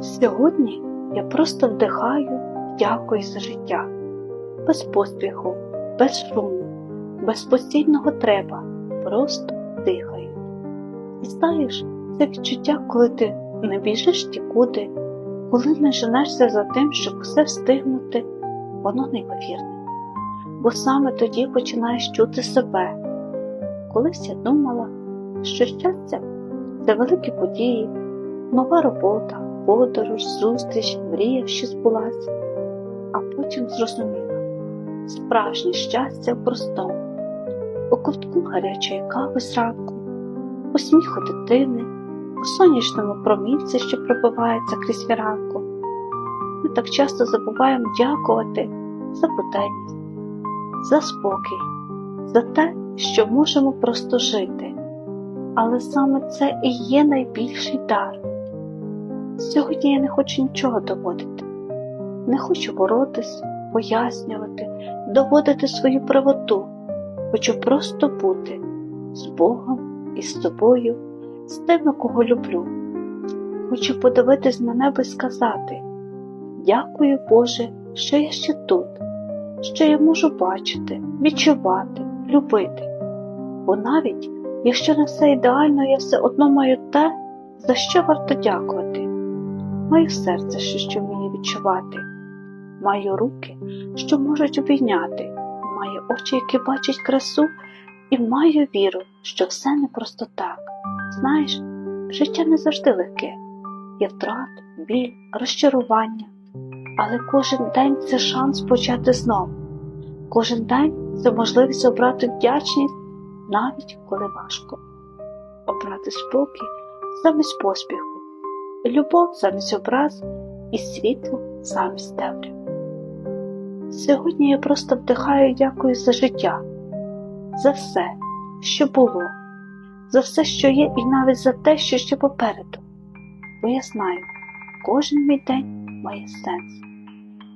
Сьогодні я просто вдихаю, дякую за життя, без поспіху, без шуму, без постійного треба, просто дихаю. І знаєш, це відчуття, коли ти не біжиш нікуди, коли не женешся за тим, щоб все встигнути, воно неймовірне. Бо саме тоді починаєш чути себе. Колись я думала, що щастя це великі події, нова робота, подорож, зустріч, мрія, що збулася, а потім зрозуміла справжнє щастя в простому, у ковтку гарячої кави зранку, у сміху дитини, у сонячному промінці, що пробивається крізь фіранку. Ми так часто забуваємо дякувати за буденність, за спокій, за те, що можемо просто жити. Але саме це і є найбільший дар. Сьогодні я не хочу нічого доводити, не хочу боротись, пояснювати, доводити свою правоту. Хочу просто бути з Богом і з тобою, з тими, кого люблю. Хочу подивитись на небо і сказати: Дякую, Боже, що я ще тут, що я можу бачити, відчувати, любити. Бо навіть якщо не все ідеально, я все одно маю те, за що варто дякувати. Маю серце, що, вміє відчувати, маю руки, що можуть обійняти, маю очі, які бачать красу, і маю віру, що все не просто так. Знаєш, життя не завжди легке, є втрат, біль, розчарування, але кожен день це шанс почати знову. Кожен день це можливість обрати вдячність, навіть коли важко, обрати спокій замість поспіху, любов замість образ і світло замість темряви. Сьогодні я просто вдихаю дякую за життя, за все, що було, за все, що є, і навіть за те, що ще попереду. Бо я знаю, кожен мій день має сенс,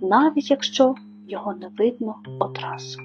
навіть якщо його не видно одразу.